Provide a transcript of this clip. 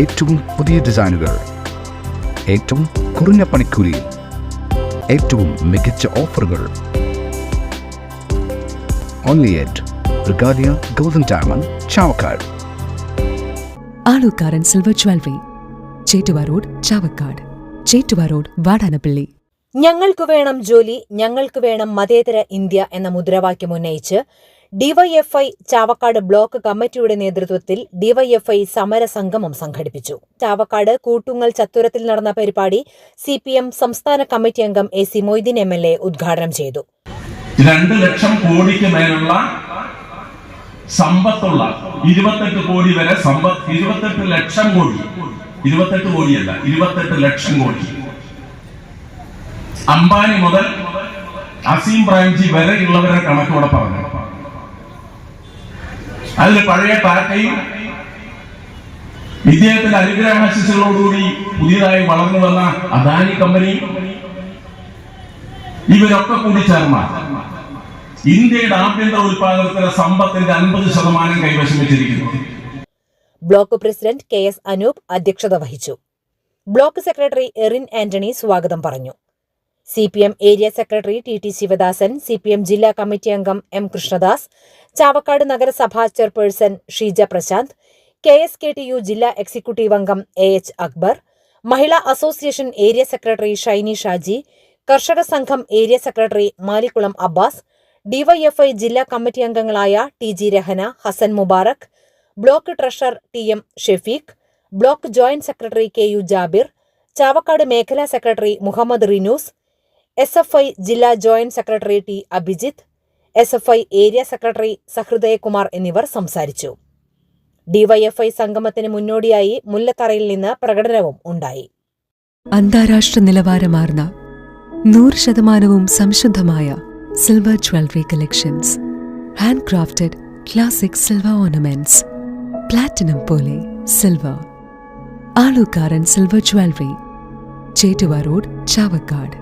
ഏറ്റവും പുതിയ ഡിസൈനുകൾ ഏറ്റവും കുറഞ്ഞ പണിക്കൂലി ഏറ്റവും മികച്ച ഓഫറുകൾ. Only at Regalia golden diamond Chavakkad Alookkaran silver jewellery Chettuva road Chavakkad Chettuva road Vadanappally. ഞങ്ങൾക്ക് വേണം ജോലി ഞങ്ങൾക്ക് വേണം മതേതര ഇന്ത്യ എന്ന മുദ്രാവാക്യം ഉന്നയിച്ച് ഡിവൈഎഫ്ഐ ചാവക്കാട് ബ്ലോക്ക് കമ്മിറ്റിയുടെ നേതൃത്വത്തിൽ ഡിവൈഎഫ്ഐ സമരസംഗമം സംഘടിപ്പിച്ചു. ചാവക്കാട് കൂട്ടുങ്ങൽ ചത്തുരത്തിൽ നടന്ന പരിപാടി സി പി എം സംസ്ഥാന കമ്മിറ്റി അംഗം A C Moideen M L A ഉദ്ഘാടനം ചെയ്തു. രണ്ട് ലക്ഷം കോടിക്ക് മേലുള്ള സമ്പത്തുള്ള ഇരുപത്തെട്ട് കോടി വരെ സമ്പത്ത് ഇരുപത്തെട്ട് ലക്ഷം കോടി. ഇരുപത്തെട്ട് കോടിയല്ല ഇരുപത്തെട്ട് ലക്ഷം കോടി. അംബാനി മുതൽ അസീം ബ്രാഞ്ചി വരെയുള്ളവരെ കണക്കോടെ പറഞ്ഞു അതിൽ പഴയ ടാറ്റയും ഇദ്ദേഹത്തിന്റെ അനുഗ്രഹാശിസുകളോടുകൂടി പുതിയതായി വളർന്നു വന്ന അദാനി കമ്പനി ഇവരൊക്കെ കൂടി ചേർന്ന ഇന്ത്യയുടെ ആഭ്യന്തര ഉത്പാദനത്തിലെ സമ്പത്തിന്റെ അൻപത് ശതമാനം കൈവശം വെച്ചിരിക്കുന്നു. Block president K S Anoop അധ്യക്ഷത വഹിച്ചു. ബ്ലോക്ക് സെക്രട്ടറി എറിൻ ആന്റണി സ്വാഗതം പറഞ്ഞു. C P M area secretary T T Sivadasan C P M ജില്ലാ കമ്മിറ്റി അംഗം എം കൃഷ്ണദാസ് ചാവക്കാട് നഗരസഭാ chairperson Sheeja Prasanth K S K T U ജില്ലാ എക്സിക്യൂട്ടീവ് അംഗം A H Akbar Mahila association area secretary Shiny Shaji Karshaka Sangham area secretary Malikkulam Abbas DYFI ജില്ലാ committee അംഗങ്ങളായ T G Rahana Hasan Mubarak block treasurer T M Shefeeq block joint secretary K U Jabir Chavakkad മേഖലാ secretary Muhammad Rinoos S F I ജില്ലാ joint secretary T Abhijith S F I area secretary Sahrudayakumar എന്നിവർ സംസാരിച്ചു. DYFI സംഗമത്തിന് മുന്നോടിയായി മുല്ലത്തറയിൽ നിന്ന് പ്രകടനവും ഉണ്ടായി. അന്താരാഷ്ട്ര നിലവാരമാർന്ന നൂറ് ശതമാനവും സംശുദ്ധമായ silver jewellery collections. Hand crafted classic silver ornaments. Platinum പോലെ silver. Alookkaran silver jewellery. Chettuva road Chavakkad.